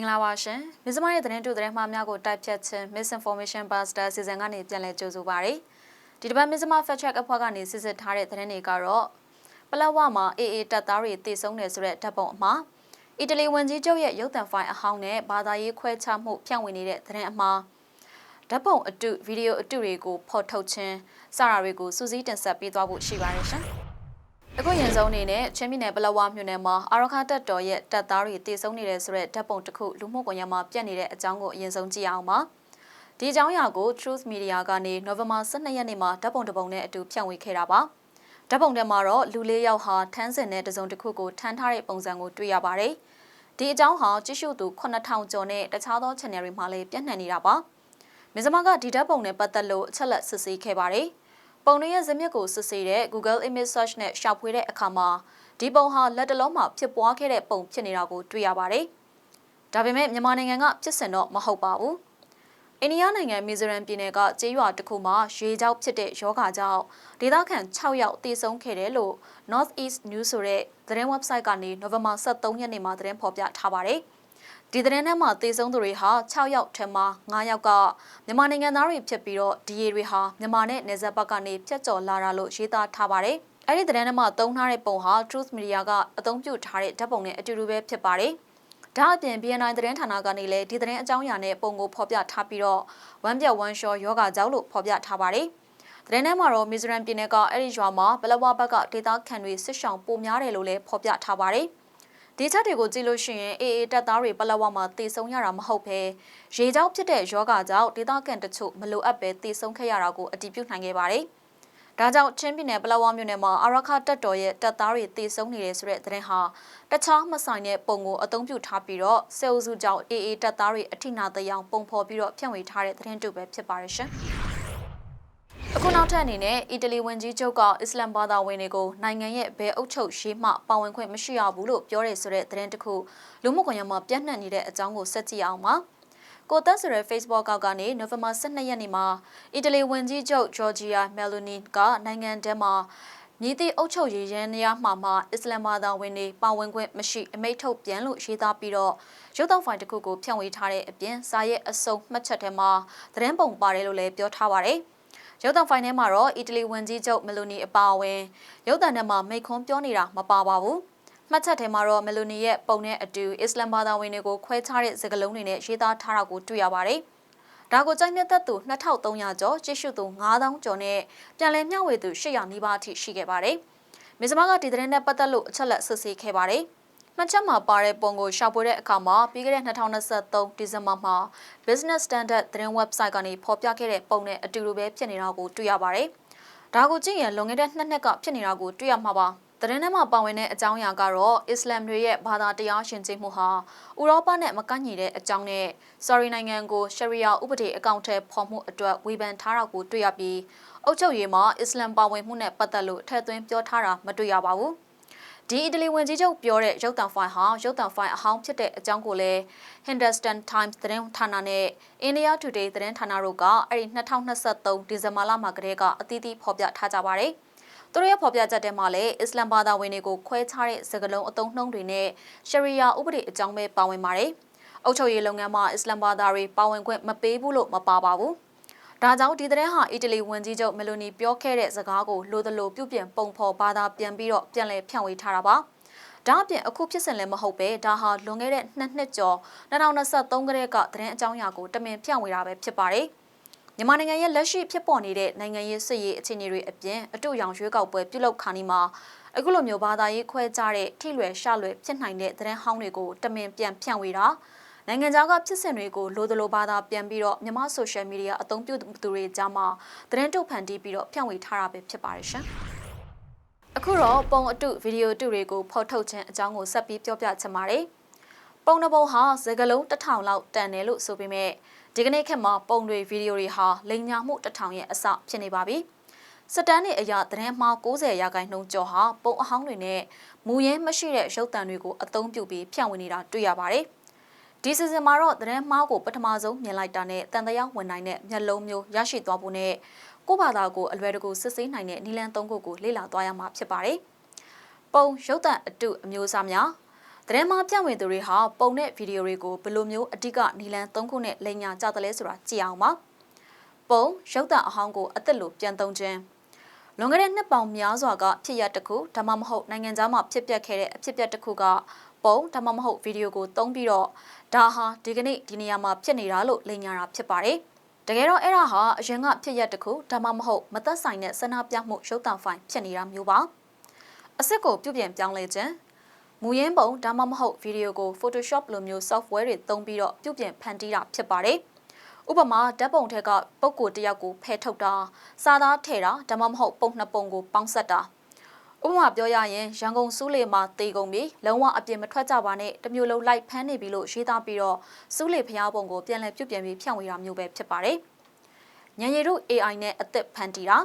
္ဂလာပါရှင်။မြစမရဲ့သတင်းတူသတင်းမှားများကိုတိုက်ဖြတ်ခြင်း Misinformation Buster စီစဉ်ကနေပြန်လည်ကြိုဆိုပါရစေ။ဒီတစ်ပတ်မြစမ Fact Check အဖွဲ့ကနေစစ်စစ်ထားတဲ့သတင်းတွေကတော့ပလက်ဝမှာ AA တပ်သားတွေတေဆုံးတယ်ဆိုတဲ့ဓာတ်ပုံအမှားအီတလီဝန်ကြီးချုပ်ရဲ့ရုပ်သံဖိုင်အဟောင်းနဲ့ဘာသာရေးခွဲခြားမှုဖြန့်ဝေနေတဲ့သတင်းအမှားဓာတ်ပုံအတုဗီဒီယိုအတုတွေကိုဖော်ထုတ်ခြင်းစတာတွေကိုစူးစီးတင်ဆက်ပေးသွားဖို့ရှိပါတယ်ရှင်။ အခုရင်ဆုံးအနေနဲ့ချင်းပြည်နယ်ပလောဝမြို့နယ်မှာအာရခတက်တော်ရဲ့တပ်သားတွေတေဆုံးနေတဲ့ဆိုတဲ့ဓာတ်ပုံတစ်ခုလူမှုကွန်ရက်မှာပြန့်နေတဲ့အကြောင်းကိုအရင်ဆုံးကြည့်အောင်ပါဒီအကြောင်းအရာကို Truth Media ကနေ November 12ရက်နေ့မှာဓာတ်ပုံတစ်ပုံနဲ့အတူဖြန့်ဝေခဲ့တာပါဓာတ်ပုံထဲမှာတော့လူလေးယောက်ဟာထန်းစင်တဲ့တစုံတစ်ခုကိုထမ်းထားတဲ့ပုံစံကိုတွေ့ရပါတယ်ဒီအကြောင်းဟာကြည့်ရှုသူ9000ကျော်နဲ့တခြားသော channel တွေမှာလည်းပြန့်နှံ့နေတာပါမြစမကဒီဓာတ်ပုံနဲ့ပတ်သက်လို့အချက်လက်စစ်ဆေးခဲ့ပါတယ်။ ပုံတွေရဲ့ဇာတ်မြစ်ကိုစစ်ဆေးတဲ့ Google Image Search နဲ့ရှာဖွေတဲ့အခါမှာဒီပုံဟာလက်တလုံးမှာဖြစ်ပွားခဲ့တဲ့ပုံဖြစ်နေတာကိုတွေ့ရပါတယ်။ဒါပေမဲ့မြန်မာနိုင်ငံကဖြစ်စဉ်တော့မဟုတ်ပါဘူး။အိန္ဒိယနိုင်ငံမီဇိုရမ်ပြည်နယ်ကကျေးရွာတစ်ခုမှာရေကြောက်ဖြစ်တဲ့ယောဂါကြောင့်ဒေသခံ6ယောက်သေဆုံးခဲ့တယ်လို့ North East News ဆိုတဲ့သတင်း website ကနေနိုဝင်ဘာ23ရက်နေ့မှာသတင်းဖော်ပြထားပါတယ်။ ဒီသတင်းထဲမှာသေဆုံးသူတွေဟာ6ယောက်ထဲမှာ9ယောက်ကမြန်မာနိုင်ငံသားတွေဖြစ်ပြီးတော့ DA တွေဟာမြန်မာနဲ့နယ်စပ်ဘက်ကနေဖြတ်ကျော်လာတာလို့ရေးသားထားပါတယ်။အဲ့ဒီသတင်းထဲမှာသုံးထားတဲ့ပုံဟာ Truth Media ကအသုံးပြုထားတဲ့ဓာတ်ပုံနဲ့အတူတူပဲဖြစ်ပါတယ်။ဒါအပြင် BNI သတင်းဌာနကနေလည်းဒီသတင်းအကြောင်းအရာနဲ့ပုံကိုဖော်ပြထားပြီးတော့ one ပြ one shot ယောဂကြောက်လို့ဖော်ပြထားပါတယ်။သတင်းထဲမှာတော့မီဇိုရမ်ပြည်နယ်ကအဲ့ဒီရွာမှာဘလဝဘက်ကဒေသခံတွေစစ်ဆောင်ပိုများတယ်လို့လည်းဖော်ပြထားပါတယ်။ ဒီချက်တွေကိုကြည့်လို့ရှိရင်အေအေတက်သားတွေပလက်ဝမှာတည်ဆုံးရတာမဟုတ်ပဲရေကြောင့်ဖြစ်တဲ့ယောဂကြောင့်ဒေသခံတချို့မလိုအပ်ပဲတည်ဆုံးခဲ့ရတာကိုအတည်ပြုနိုင်ခဲ့ပါတယ်။ဒါကြောင့်ချင်းပြည်နယ်ပလက်ဝမြို့နယ်မှာအာရခတက်တော်ရဲ့တပ်သားတွေတည်ဆုံးနေတယ်ဆိုတဲ့သတင်းဟာတခြားမဆိုင်တဲ့ပုံကိုအသုံးပြုထားပြီးတော့ဆဲအုပ်စုကြောင့်အေအေတပ်သားတွေအထိနာတရောင်ပုံဖော်ပြီးတော့ဖြန့်ဝေထားတဲ့သတင်းတူပဲဖြစ်ပါရဲ့ရှင်။ အခုနောက်ထပ်အနေနဲ့အီတလီဝန်ကြီးချုပ်ကအစ္စလမ်ဘာသာဝင်တွေကိုနိုင်ငံရဲ့ဘယ်အုပ်ချုပ်ရေးမှပါဝင်ခွင့်မရှိရဘူးလို့ပြောတယ်ဆိုတဲ့သတင်းတစ်ခုလူမှုကွန်ရက်မှာပြန့်နှံ့နေတဲ့အကြောင်းကိုဆက်ကြည့်အောင်ပါ။ကိုသက်ဆိုတဲ့ Facebook ကောက်ကနေနိုဝင်ဘာ12ရက်နေ့မှာအီတလီဝန်ကြီးချုပ်ဂျော်ဂျီယာမယ်လိုနီကနိုင်ငံထဲမှာမြည်သည့်အုပ်ချုပ်ရေးရန်နေရာမှာမှအစ္စလမ်ဘာသာဝင်တွေပါဝင်ခွင့်မရှိအမိန့်ထုတ်ပြန်လို့ရေးသားပြီးတော့ရုပ်သံဖိုင်တစ်ခုကိုဖြန့်ဝေထားတဲ့အပြင်စာရဲ့အစုံမှတ်ချက်ထဲမှာသတင်းပုံပါတယ်လို့လည်းပြောထားပါတယ်။ ရုပ်သံဖိုင်ထဲမှာတော့အီတလီဝန်ကြီးချုပ်မလိုနီအပါအဝင်ရုပ်သံထဲမှာမိတ်ခွန်းပြောနေတာမပါပါဘူးမှတ်ချက်ထဲမှာတော့မလိုနီရဲ့ပုံနဲ့အတူအစ္စလမ်ဘာသာဝင်တွေကိုခွဲခြားတဲ့စကားလုံးတွေနဲ့ရေးသားထားတာကိုတွေ့ရပါတယ်။ဒါကိုကြိုက်မြတ်သက်သူ2300ကျော်ကြည့်ရှုသူ9000ကျော်နဲ့ပြန်လည်မျှဝေသူ800နီးပါးအထိရှိခဲ့ပါတယ်။မြစမကဒီသတင်းနဲ့ပတ်သက်လို့အချက်လက်စစ်ဆေးခဲ့ပါတယ်။ မှတ်ချက်မှာပါတဲ့ပုံကိုရှာဖွေတဲ့အခါမှာပြီးခဲ့တဲ့2023ဒီဇင်ဘာမှာ Business Standard သတင်း website ကနေဖော်ပြခဲ့တဲ့ပုံနဲ့အတူတူပဲဖြစ်နေတာကိုတွေ့ရပါတယ်။ဒါကိုကြည့်ရင်လွန်ခဲ့တဲ့နှစ်နှစ်ကဖြစ်နေတာကိုတွေ့ရမှာပါ။သတင်းထဲမှာပါဝင်တဲ့အကြောင်းအရာကတော့အစ္စလမ်တွေရဲ့ဘာသာတရားရှင်ကျေးမှုဟာဥရောပနဲ့မကန့်ညီတဲ့အကြောင်းနဲ့ Sorry နိုင်ငံကို Sharia ဥပဒေအကောင့်ထဲဖော်မှုအတွက်ဝေဖန်ထားတာကိုတွေ့ရပြီးအုပ်ချုပ်ရေးမှာအစ္စလမ်ပါဝင်မှုနဲ့ပတ်သက်လို့ထည့်သွင်းပြောထားတာမတွေ့ရပါဘူး။ ဒီအီတလီဝန်ကြီးချုပ်ပြောတဲ့ရုပ်သံဖိုင်ဟာရုပ်သံဖိုင်အဟောင်းဖြစ်တဲ့အကြောင်းကိုလည်း Hindustan Times သတင်းဌာနနဲ့ India Today သတင်းဌာနတို့ကအဲ့ဒီ2023ဒီဇင်ဘာလမှာကတည်းကအသီးသီးဖော်ပြထားကြပါတယ်။သူတို့ရဲ့ဖော်ပြချက်ထဲမှာလည်းအစ္စလမ်ဘာသာဝင်တွေကိုခွဲခြားတဲ့စကားလုံးအသုံးနှုန်းတွေနဲ့ရှရီယာဥပဒေအကြောင်းပဲပါဝင်ပါတယ်။အုပ်ချုပ်ရေးလုပ်ငန်းမှာအစ္စလမ်ဘာသာတွေပါဝင်ခွင့်မပေးဘူးလို့မပါပါဘူး။ ဒါကြောင့်ဒီသတင်းဟာအီတလီဝန်ကြီးချုပ်မလိုနီပြောခဲ့တဲ့စကားကိုလိုသလိုပြုပြင်ပုံဖော်ဘာသာပြန်ပြီးတော့ပြန်လည်ဖြန့်ဝေထားတာပါ။ဒါအပြင်အခုဖြစ်စဉ်လည်းမဟုတ်ပဲဒါဟာလွန်ခဲ့တဲ့နှစ်နှစ်ကျော်2023ကတည်းကသတင်းအကြောင်းအရာကိုတမင်ဖြန့်ဝေတာပဲဖြစ်ပါတယ်။မြန်မာနိုင်ငံရဲ့လက်ရှိဖြစ်ပေါ်နေတဲ့နိုင်ငံရေးစစ်ရေးအခြေအနေတွေအပြင်အတူရောင်ရွေးကောက်ပွဲပြုလုပ်ခါနီမှာအခုလိုမျိုးဘာသာရေးခွဲခြားတဲ့ထိလွယ်ရှလွယ်ဖြစ်နိုင်တဲ့သတင်းဟောင်းတွေကိုတမင်ပြန်ဖြန့်ဝေတာ နိုင်ငံခြားကဖြစ်စဉ်တွေကိုလိုသလိုဘာသာပြန်ပြီးတော့မြန်မာဆိုရှယ်မီဒီယာအသုံးပြုသူတွေကြားမှာသတင်းထုတ်ဖန်တီးပြီးတော့ဖြန့်ဝေထားတာပဲဖြစ်ပါတယ်ရှင်။အခုတော့ပုံအတုဗီဒီယိုအတုတွေကိုဖော်ထုတ်ခြင်းအကြောင်းကိုဆက်ပြီးပြောပြချင်ပါတယ်။ပုံတစ်ပုံဟာစကလုံးတစ်ထောင်လောက်တန်တယ်လို့ဆိုပေမဲ့ဒီကနေ့ခေတ်မှာပုံတွေဗီဒီယိုတွေဟာလိန်ညာမှုတစ်ထောင်ရဲ့အစဖြစ်နေပါပြီ။စတန်းနေအရာသတင်းမှား90ရာခိုင်နှုန်းကျော်ဟာပုံအဟောင်းတွေနဲ့မူရင်းမရှိတဲ့ရုပ်သံတွေကိုအသုံးပြုပြီးဖြန့်ဝေနေတာတွေ့ရပါတယ်။ ဒီစီဇန်မှာတော့သတင်းမှားကိုပထမဆုံးမြင်လိုက်တာနဲ့တန်တရားဝင်နိုင်တဲ့မျက်လုံးမျိုးရရှိသွားဖို့နဲ့ကိုယ့်ဘာသာကိုအလွယ်တကူစစ်ဆေးနိုင်တဲ့နီလန်သုံးခုကိုလေ့လာသွားရမှာဖြစ်ပါတယ်။ပုံရုပ်သံအတုအမျိုးအစားများသတင်းမှာပြန့်ဝေသူတွေဟာပုံနဲ့ဗီဒီယိုတွေကိုဘယ်လိုမျိုးအဓိကနီလန်၃ခုနဲ့လိန်ညာကြတယ်လဲဆိုတာကြည့်အောင်ပါပုံရုပ်သံအဟောင်းကိုအသက်လိုပြန်သုံးခြင်းလွန်ခဲ့တဲ့နှစ်ပေါင်များစွာကဖြစ်ရတစ်ခုဒါမှမဟုတ်နိုင်ငံသားမှာဖြစ်ပျက်ခဲ့တဲ့အဖြစ်ပျက်တစ်ခုက ပုံဒါမှမဟုတ်ဗီဒီယိုကိုသုံးပြီးတော့ဒါဟာဒီကနေ့ဒီနေရာမှာဖြစ်နေတာလို့လိန်ညာတာဖြစ်ပါတယ်တကယ်တော့အဲ့ဒါဟာအရင်ကဖြစ်ရတစ်ခုဒါမှမဟုတ်မသက်ဆိုင်တဲ့ဆန္ဒပြမှုရုပ်သံဖိုင်ဖြစ်နေတာမျိုးပါအစ်စ်ကိုပြုပြင်ပြောင်းလဲခြင်းမူရင်းပုံဒါမှမဟုတ်ဗီဒီယိုကို Photoshop လိုမျိုး software တွေသုံးပြီးတော့ပြုပြင်ဖန်တီးတာဖြစ်ပါတယ်။ဥပမာဓာတ်ပုံထက်ကပုံကိုတစ်ယောက်ကိုဖယ်ထုတ်တာစာသားထည့်တာဒါမှမဟုတ်ပုံနှစ်ပုံကိုပေါင်းဆက်တာ ဥပမာပြောရရင်ရန်ကုန်စူးလေမှာတေကုန်ပြီးလုံးဝအပြင်မထွက်ကြပါနဲ့တမျိုးလုံးလိုက်ဖမ်းနေပြီလို့ရေးသားပြီးတော့စူးလေဖျားပုံကိုပြန်လည်ပြုပြင်ပြီးဖြန့်ဝေတာမျိုးပဲဖြစ်ပါတယ်။ညံရည်တို့ AI နဲ့အသက်ဖန်တီးတာ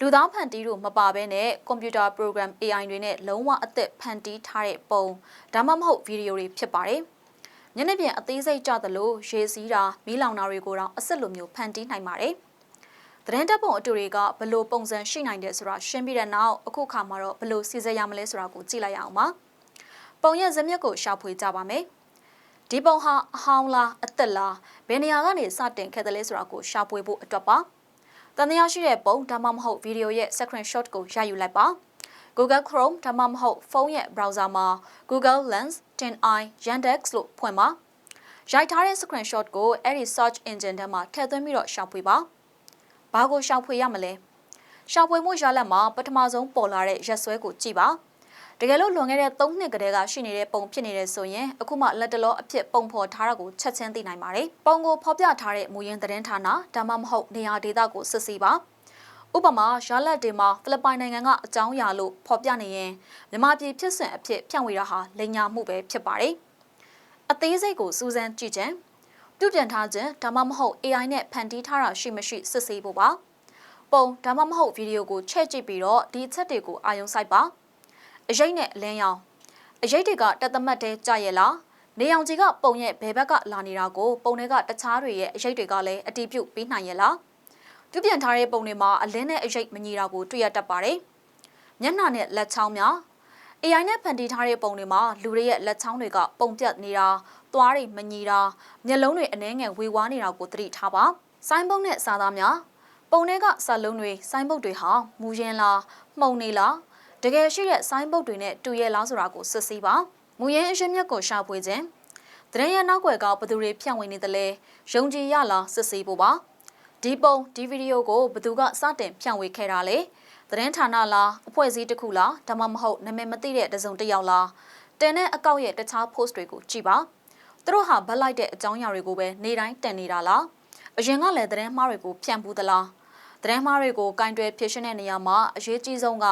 လူသားဖန်တီးတို့မပါဘဲနဲ့ကွန်ပျူတာ program AI တွေနဲ့လုံးဝအသက်ဖန်တီးထားတဲ့ပုံဒါမှမဟုတ်ဗီဒီယိုတွေဖြစ်ပါတယ်။ညနေပြန်အသေးစိတ်ကြသလိုရေစီးတာမီးလောင်တာတွေကိုတော့အစ်စ်လိုမျိုးဖန်တီးနိုင်ပါတယ်။ သတင်းတပ်ပုံအတူတွေကဘလို့ပုံစံရှိနိုင်တယ်ဆိုတာရှင်းပြီးတဲ့နောက်အခုခါမှာတော့ဘလို့စီစဉ်ရမလဲဆိုတာကိုကြည့်လိုက်ရအောင်ပါ။ပုံရဲ့ဇမျက်ကိုရှာဖွေကြပါမယ်။ဒီပုံဟာအဟောင်းလားအသက်လားဘယ်နေရာကနေစတင်ခဲ့တယ်လဲဆိုတာကိုရှာဖွေဖို့အတွက်ပါ။တန်တရားရှိတဲ့ပုံဒါမှမဟုတ်ဗီဒီယိုရဲ့ screenshot ကိုရယူလိုက်ပါ Google Chrome ဒါမှမဟုတ်ဖုန်းရဲ့ browser မှာ Google Lens 10i Yandex လို့ဖွင့်ပါရိုက်ထားတဲ့ screenshot ကိုအဲ့ဒီ search engine ထဲမှာထည့်သွင်းပြီးတော့ရှာဖွေပါ ဘာကိုရှာဖွေရမလဲရှာဖွေမှုရလဒ်မှာပထမဆုံးပေါ်လာတဲ့ရက်စွဲကိုကြည့်ပါတကယ်လို့လွန်ခဲ့တဲ့3နှစ်ကတည်းကရှိနေတဲ့ပုံဖြစ်နေတယ်ဆိုရင်အခုမှလက်တလောအဖြစ်ပုံဖော်ထားတာကိုချက်ချင်းသိနိုင်ပါတယ်။ပုံကိုဖော်ပြထားတဲ့မူရင်းသတင်းဌာနဒါမှမဟုတ်နေရာဒေသကိုစစ်ဆေးပါ။ဥပမာရလက်တွေမှာဖိလစ်ပိုင်နိုင်ငံကအကြောင်းအရာလို့ဖော်ပြနေရင်မြန်မာပြည်ဖြစ်စဉ်အဖြစ်ဖြန့်ဝေတာဟာလိမ်ညာမှုပဲဖြစ်ပါတယ်။အသေးစိတ်ကိုစူးစမ်းကြည့်ခြင်း ပြုပြင်ထားခြင်းဒါမှမဟုတ် AI နဲ့ဖန်တီးထားတာရှိမရှိစစ်ဆေးဖို့ပါ။ပုံဒါမှမဟုတ်ဗီဒီယိုကိုချဲ့ကြည့်ပြီးတော့ဒီချက်တွေကိုအာရုံစိုက်ပါ။အရိတ်နဲ့အလင်းရောင်အရိတ်တွေကတသမတ်တဲကြရဲ့လားနေအောင်ကြီးကပုံရဲ့ဘယ်ဘက်ကလာနေတာကိုပုံတွေကတခြားတွေရဲ့အရိတ်တွေကလည်းအတီးပြုတ်ပြီးနိုင်ရဲ့လားပြုပြင်ထားတဲ့ပုံတွေမှာအလင်းနဲ့အရိတ်မညီတာကိုတွေ့ရတတ်ပါတယ်မျက်နှာနဲ့လက်ချောင်းများ AI နဲ့ဖန်တီးထားတဲ့ပုံတွေမှာလူတွေရဲ့လက်ချောင်းတွေကပုံပြတ်နေတာ သွားတွေမညီတာမျက်လုံးတွေအနှဲငယ်ဝေဝါးနေတာကိုသတိထားပါဆိုင်းဘုတ်နဲ့စာသားများပုံတွေကစာလုံးတွေဆိုင်းဘုတ်တွေဟာမူရင်လားမှုံနေလားတကယ်ရှိတဲ့ဆိုင်းဘုတ်တွေနဲ့တူရဲ့လားဆိုတာကိုစစ်ဆေးပါမူရင်းအရှင်းမြတ်ကိုရှာဖွေခြင်းတရင်ရနောက်ွယ်ကဘသူတွေဖြန့်ဝေနေတယ်လဲယုံကြည်ရလားစစ်ဆေးဖို့ပါဒီပုံဒီဗီဒီယိုကိုဘသူကစတင်ဖြန့်ဝေခဲ့တာလဲသတင်းဌာနလားအဖွဲ့အစည်းတစ်ခုလားဒါမှမဟုတ်နာမည်မသိတဲ့တစုံတစ်ယောက်လားတင်တဲ့အကောင့်ရဲ့တခြား post တွေကိုကြည့်ပါ သူတို့ဟာဗတ်လိုက်တဲ့အကြောင်းအရာတွေကိုပဲနေတိုင်းတင်နေတာလားအရင်ကလည်းသတင်းမှားတွေကိုဖြန့်ပူးသလားသတင်းမှားတွေကိုကင်တွယ်ဖြည့်ရှင်းတဲ့နေရာမှာအရေးကြီးဆုံးက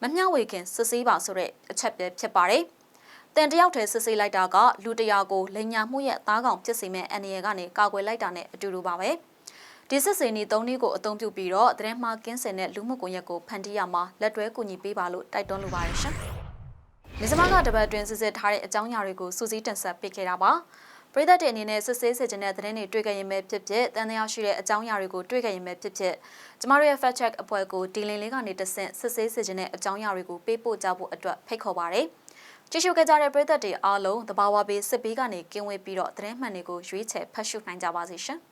မမျှဝေခင်စစ်ဆေးပါဆိုတဲ့အချက်ပဲဖြစ်ပါတယ်။တန်တယောက်တည်းစစ်ဆေးလိုက်တာကလူတရာကိုလိန်ညာမှုရဲ့သားကောင်ဖြစ်စေမဲ့အန္တရာယ်ကနေကာကွယ်လိုက်တာနဲ့အတူတူပါပဲ။ဒီစစ်စေးနီသုံးနည်းကိုအသုံးပြုပြီးတော့သတင်းမှားကင်းစင်တဲ့လူမှုကွန်ရက်ကိုဖန်တီးရမှာလက်တွဲကူညီပေးပါလို့တိုက်တွန်းလိုပါတယ်ရှင်။ မြစမကတပတ်တွင်စစ်စစ်ထားတဲ့အကြောင်းအရာတွေကိုစူးစီးတင်ဆက်ပေးခဲ့တာပါ။ပရိသတ်တွေအနေနဲ့စစ်ဆေးစစ်ခြင်းတဲ့သတင်းတွေတွေ့ကြရင်ပဲဖြစ်ဖြစ်တန်တရားရှိတဲ့အကြောင်းအရာတွေကိုတွေ့ကြရင်ပဲဖြစ်ဖြစ်ကျမတို့ရဲ့ fact check အဖွဲ့ကိုဒီလင်လေးကနေတဆင့်စစ်ဆေးစစ်ခြင်းတဲ့အကြောင်းအရာတွေကိုပေးပို့ကြဖို့အတွက်ဖိတ်ခေါ်ပါရစေ။ကြည့်ရှုကြကြတဲ့ပရိသတ်တွေအားလုံးတဘာဝဘေးစစ်ဘေးကနေကင်းဝေးပြီးတော့သတင်းမှန်တွေကိုရွေးချယ်ဖတ်ရှုနိုင်ကြပါစေရှင်။